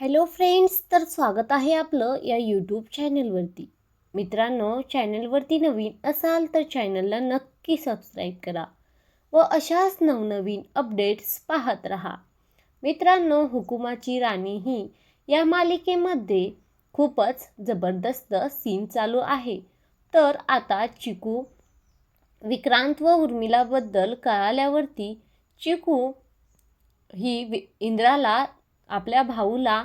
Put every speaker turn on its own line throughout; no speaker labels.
Hello friends तर स्वागत आहे आपलं या यूट्यूब चॅनलवरती मित्रांनो चॅनलवरती नवीन असाल तर चॅनलला नक्की सबस्क्राईब करा व अशाच नवनवीन अपडेट्स पाहत राहा. मित्रांनो हुकुमाची राणी ही या मालिकेमध्ये खूपच जबरदस्त सीन चालू आहे. तर आता चिकू विक्रांत व उर्मिलाबद्दल कळाल्यावरती चिकू ही वि इंद्राला आपल्या भाऊला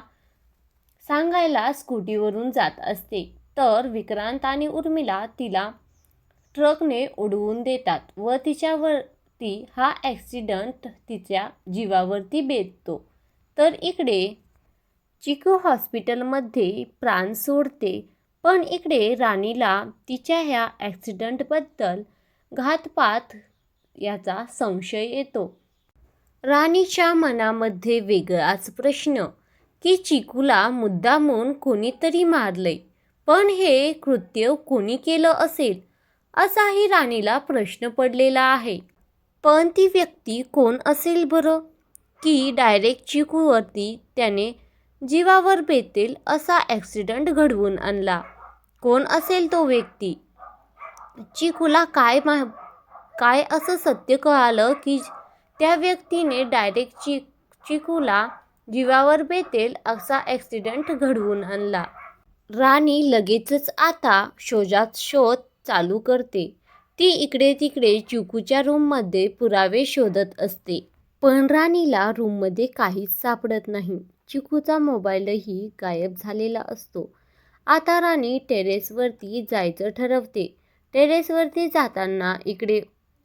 सांगायला स्कूटीवरून जात असते. तर विक्रांत आणि उर्मिला तिला ट्रकने उडवून देतात व तिच्यावरती हा ॲक्सिडंट तिच्या जीवावरती बेततो तर इकडे चिकू हॉस्पिटलमध्ये प्राण सोडते पण इकडे राणीला तिच्या ह्या ॲक्सिडंटबद्दल घातपात याचा संशय येतो. राणीच्या मनामध्ये वेगळाच प्रश्न. की चिकूला मुद्दामून कोणीतरी मारलंय. पण हे कृत्य कोणी केलं असेल? असाही राणीला प्रश्न पडलेला आहे. पण ती व्यक्ती कोण असेल बरं? की डायरेक्ट चिकूवरती त्याने जीवावर बेतेल असा ॲक्सिडंट घडवून आणला? कोण असेल तो व्यक्ती? चिकूला काय मा काय असं सत्य कळालं की त्या व्यक्तीने डायरेक्ट चि चिकूला जीवावर बेतेल असा ॲक्सिडंट घडवून आणला. राणी लगेचच आता शोजात शोध चालू करते. ती इकडे तिकडे चिकूच्या रूममध्ये पुरावे शोधत असते. पण राणीला रूममध्ये काहीच सापडत नाही. चिकूचा मोबाईलही गायब झालेला असतो. आता राणी टेरेसवरती जायचं ठरवते. टेरेसवरती जाताना इकडे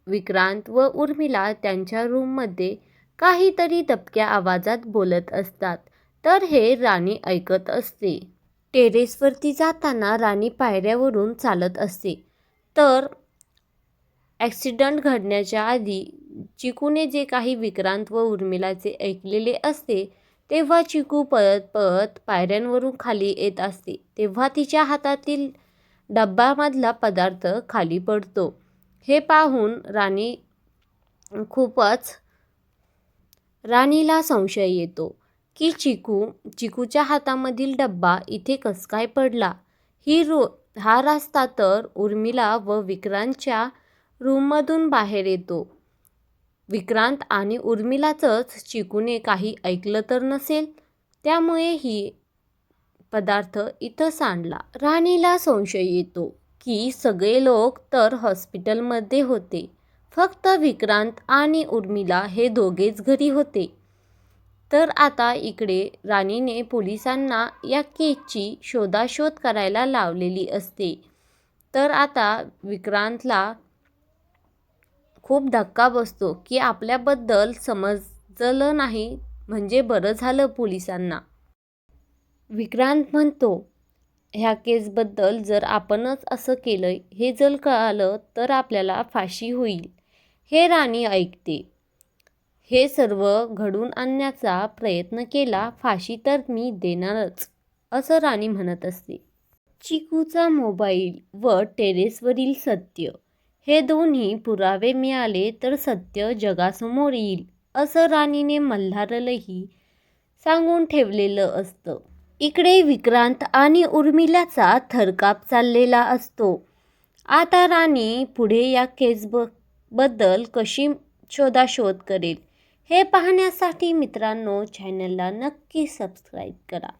विक्रांत व उर्मिला त्यांच्या रूममध्ये काहीतरी दबक्या आवाजात बोलत असतात. तर हे राणी ऐकत असते. टेरेसवरती जाताना राणी पायऱ्यावरून चालत असते. तर ॲक्सिडंट घडण्याच्या आधी चिकूने जे काही विक्रांत व उर्मिलाचे ऐकलेले असते तेव्हा चिकू पळत पळत पायऱ्यांवरून खाली येत असते. तेव्हा तिच्या हातातील डब्बामधला पदार्थ खाली पडतो. हे पाहून राणी खूपच राणीला संशय येतो की चिकू चिकूच्या हातामधील डब्बा इथे कस काय पडला? ही रो हा रस्ता तर उर्मिला व विक्रांतच्या रूममधून बाहेर येतो. विक्रांत आणि उर्मिलाचंच चिकूने काही ऐकलं तर नसेल? त्यामुळे ही पदार्थ इथं सांडला. राणीला संशय येतो. की सगळे लोक तर हॉस्पिटलमध्ये होते. फक्त विक्रांत आणि उर्मिला हे दोघेच घरी होते. तर आता इकडे राणीने पोलिसांना या केसची शोधाशोध करायला लावलेली असते. तर आता विक्रांतला खूप धक्का बसतो की आपल्याबद्दल समजलं नाही म्हणजे बरं झालं पोलिसांना. विक्रांत म्हणतो ह्या केसबद्दल जर आपणच असं केलं हे जर कळालं तर आपल्याला फाशी होईल. हे राणी ऐकते. हे सर्व घडून आणण्याचा प्रयत्न केला फाशी तर मी देणारच असं राणी म्हणत असते. चिकूचा मोबाईल व टेरेसवरील सत्य हे दोन्ही पुरावे मिळाले तर सत्य जगासमोर येईल असं राणीने मल्हारलाही सांगून ठेवलेलं असतं. इकडे विक्रांत आणि उर्मिलाचा थरकाप चाललेला असतो. आता राणी पुढे या केस ब बद्दल कशी शोधाशोध करेल हे पाहण्यासाठी मित्रांनो चॅनलला नक्की सबस्क्राईब करा.